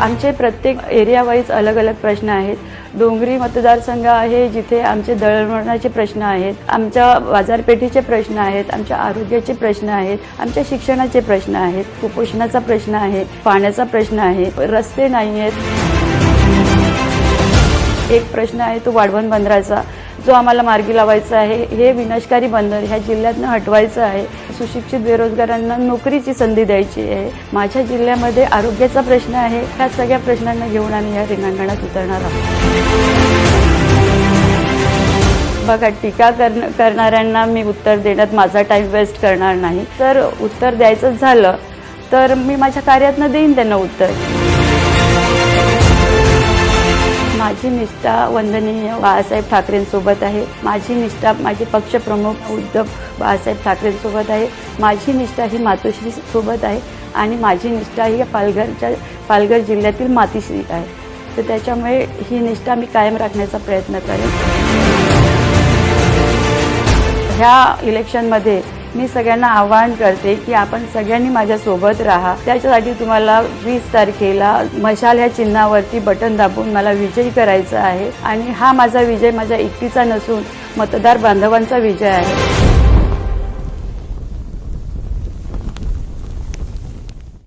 आमचे प्रत्येक area wise अलग अलग प्रश्न आहेत. डोंगरी मतदारसंघ आहे जिथे आमचे दळणवळणाचे प्रश्न आहेत आमच्या बाजारपेठेचे प्रश्न आहेत आमच्या आरोग्याचे प्रश्न आहेत आमच्या शिक्षणाचे प्रश्न आहेत कुपोषणाचा प्रश्न आहे पाण्याचा प्रश्न आहे रस्ते नाही आहेत. एक प्रश्न आहे तो वाढवण बंदराचा. जो आम्हाला मार्गी लावायचा आहे हे विनाशकारी बंदर ह्या जिल्ह्यातनं हटवायचं आहे. सुशिक्षित बेरोजगारांना नोकरीची संधी द्यायची आहे. माझ्या जिल्ह्यामध्ये आरोग्याचा प्रश्न आहे. ह्या सगळ्या प्रश्नांना घेऊन आम्ही या रिंगांगणात उतरणार आहोत. बघा टीका कर करणाऱ्यांना मी उत्तर देण्यात माझा टाईम वेस्ट करणार नाही. तर उत्तर द्यायचं झालं तर मी माझ्या कार्यातनं देईन त्यांना उत्तर. माझी निष्ठा वंदनीय बाळासाहेब ठाकरेंसोबत आहे. माझी निष्ठा माझे पक्षप्रमुख उद्धव बाळासाहेब ठाकरेंसोबत आहे. माझी निष्ठा ही मातोश्री सोबत आहे आणि माझी निष्ठा ही या पालघरच्या पालघर जिल्ह्यातील मातीश्री आहे. तर त्याच्यामुळे ही निष्ठा मी कायम राखण्याचा प्रयत्न करेन. ह्या इलेक्शनमध्ये मी सगळ्यांना आवाहन करते की आपण सगळ्यांनी माझ्यासोबत राहा. त्याच्यासाठी तुम्हाला वीस तारखेला मशाल ह्या चिन्हावरती बटन दाबून मला विजयी करायचा आहे. आणि हा माझा विजय माझ्या एकटीचा नसून मतदार बांधवांचा विजय आहे.